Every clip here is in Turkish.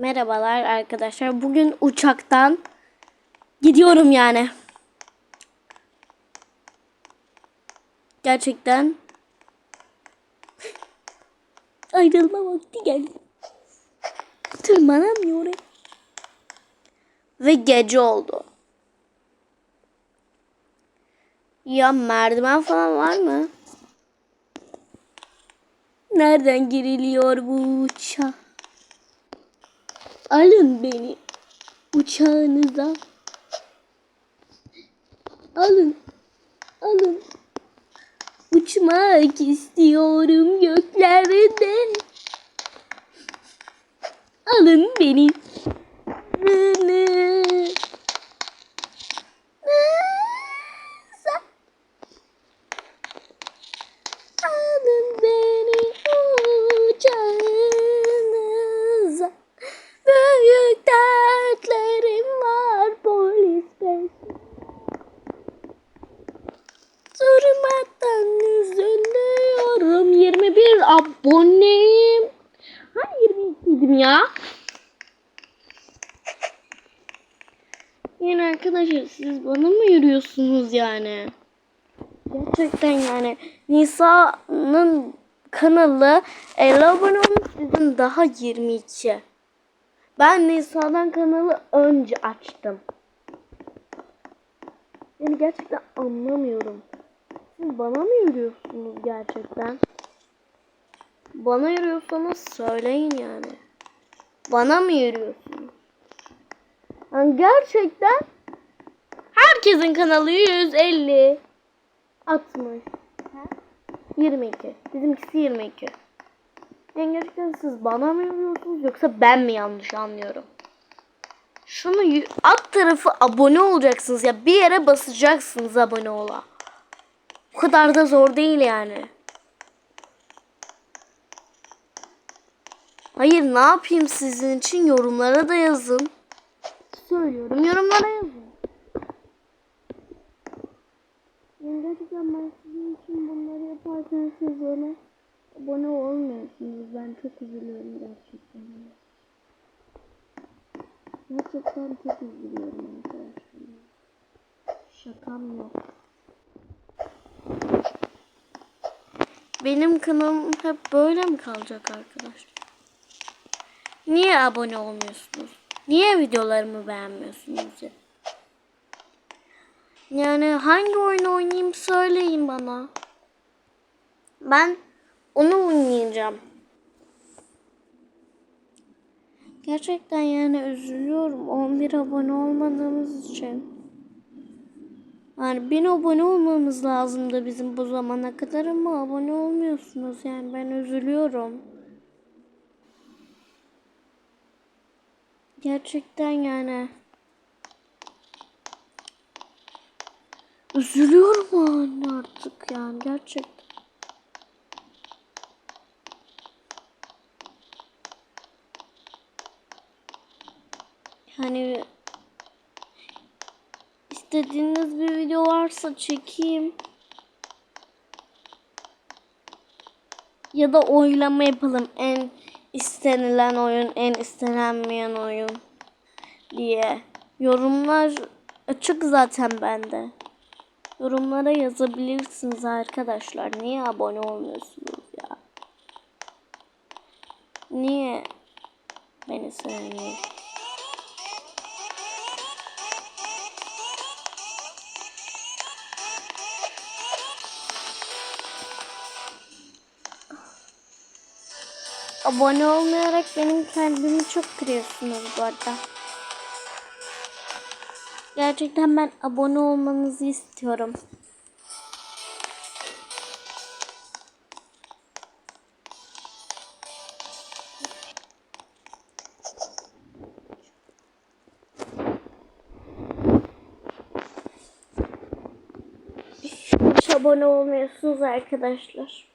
Merhabalar arkadaşlar. Bugün uçaktan gidiyorum yani. Gerçekten ayrılma vakti geldi. Tırmanamıyorum. Ve gece oldu. Ya merdiven falan var mı? Nereden giriliyor bu uçağa? Alın beni uçağınıza. Alın. Alın. Uçmak istiyorum göklerde. Alın beni. Nı nı. Nıza. Alın beni uçağınıza. Büyük dertlerim var polis bey. Durmadan üzülüyorum. 21 aboneyim. Ha 22'ydim ya. Yani arkadaşlar siz bana mı yürüyorsunuz yani? Gerçekten yani Nisa'nın kanalı 50 abone olmuş bizim daha 22. Ben Nisa'dan kanalı önce açtım. Yani gerçekten anlamıyorum. Siz bana mı yürüyorsunuz gerçekten? Bana yürüyorsanız söyleyin yani. Bana mı yürüyorsunuz? Yani gerçekten herkesin kanalı 150 60 22 bizimkisi 22 yani gerçekten siz bana mı yürüyorsunuz yoksa ben mi yanlış anlıyorum? Şunu alt tarafı abone olacaksınız ya bir yere basacaksınız abone ola. Bu kadar da zor değil yani. Hayır ne yapayım sizin için yorumlara da yazın. Söylüyorum yorumlara yazın. Yani gerçekten ben sizin için bunları yaparken siz bana abone olmuyorsunuz. Ben çok üzülüyorum gerçekten. Gerçekten çok üzülüyorum arkadaşlar. Şakam yok. Benim kanalım hep böyle mi kalacak arkadaşlar? Niye abone olmuyorsunuz? Niye videolarımı beğenmiyorsunuz ya? Yani hangi oyunu oynayayım söyleyin bana. Ben onu oynayacağım. Gerçekten yani üzülüyorum 11 abone olmadığımız için. Yani 1000 abone olmamız lazımdı bizim bu zamana kadar ama abone olmuyorsunuz. Yani ben üzülüyorum. Gerçekten yani. Üzülüyorum anne artık yani gerçekten. Hani istediğiniz bir video varsa çekeyim. Ya da oylama yapalım. En istenilen oyun, en istenmeyen oyun diye. Yorumlar açık zaten bende. Yorumlara yazabilirsiniz arkadaşlar. Niye abone olmuyorsunuz ya? Niye beni sevmiyorsunuz? Abone olmayarak benim kendimi çok kırıyorsunuz bu arada. Gerçekten ben abone olmanızı istiyorum. Hiç abone olmuyorsunuz arkadaşlar.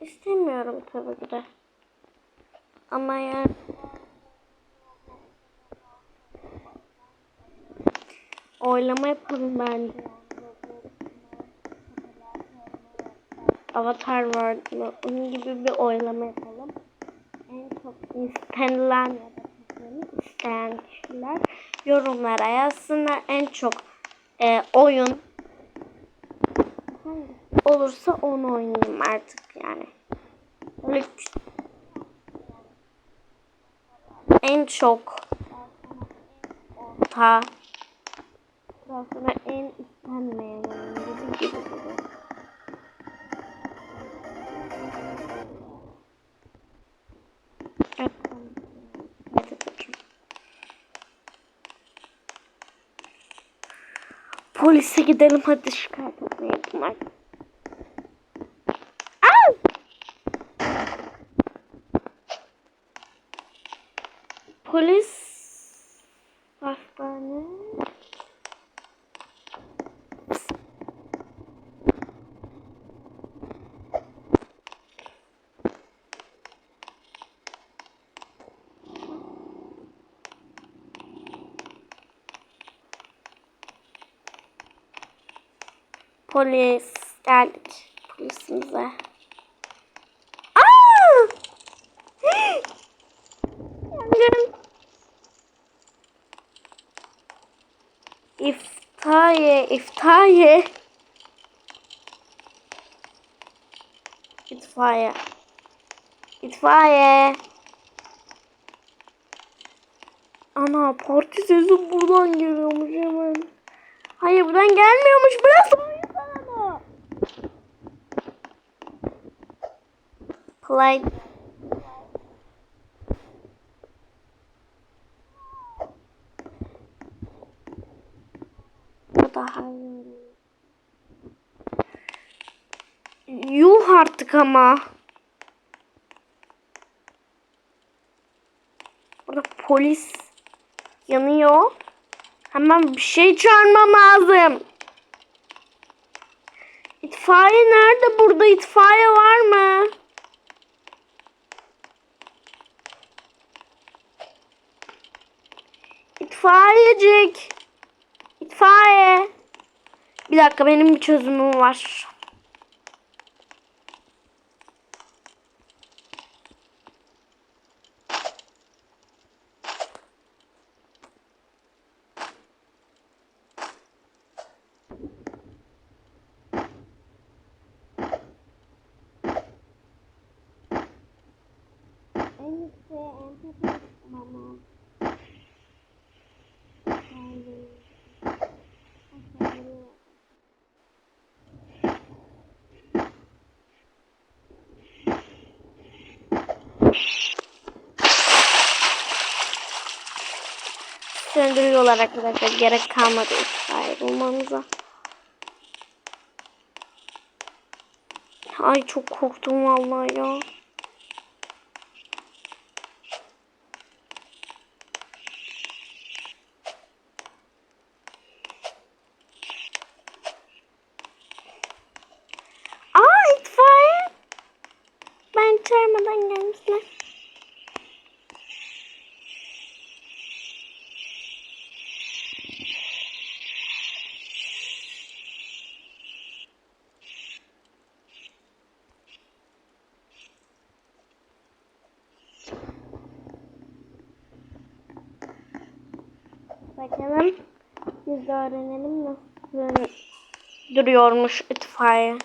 İstemiyorum tabii ki de. Ama yani oylama yapalım bence. Avatar World'lu onun gibi bir oylama yapalım. En çok istenilen ya da isteyen kişiler yorumlara yazsınlar. En çok e, oyun olursa onu oynayayım artık yani. Kü- en çok orta sonra en istenmeyen gibi gibi. Evet. Evet, evet. Polise gidelim hadi şikayet etmeye bunlar. Polis hastane. Polis geldik polisimize. Aa! Yangın. İftaiye, iftaiye. İtfaiye. İtfaiye. Ana parti sesi buradan geliyormuş hemen. Hayır buradan gelmiyormuş. Burası. Play. Daha. Yuh artık ama. Burada polis yanıyor. Hemen bir şey çağırmam lazım. İtfaiye nerede? Burada itfaiye var mı? İtfaiyecik. İtfaiye. Bir dakika benim bir çözümüm var. En iyisi empati mama. Söndürüyorlar arkadaşlar. Gerek kalmadı itfaiye bulmamıza. Ay çok korktum vallahi ya. Aa itfaiye. Ben çağırmadan gelmişler. Bakalım. Biz de öğrenelim nasıl duruyormuş itfaiye.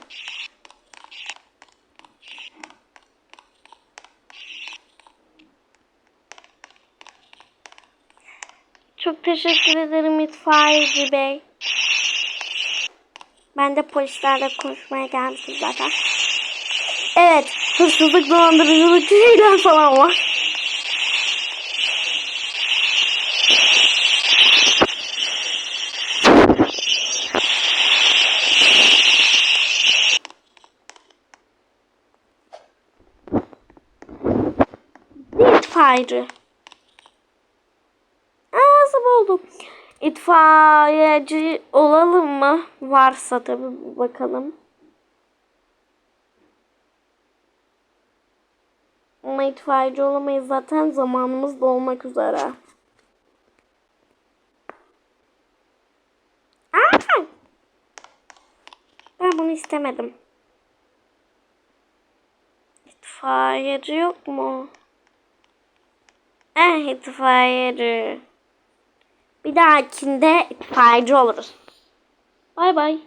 Çok teşekkür ederim itfaiyeci bey. Ben de polislerle konuşmaya gelmiştim zaten. Evet, hırsızlık, dolandırıcılık şeyler falan var. İtfaiyeci. Aa, sabah oldu. İtfaiyeci olalım mı? Varsa tabii bakalım. itfaiyeci olamayız zaten zamanımız dolmak üzere. Aa! Ben bunu istemedim. İtfaiyeci yok mu? Eh itfaiyeci. Bir dahakinde itfaiyeci oluruz. Bay bay.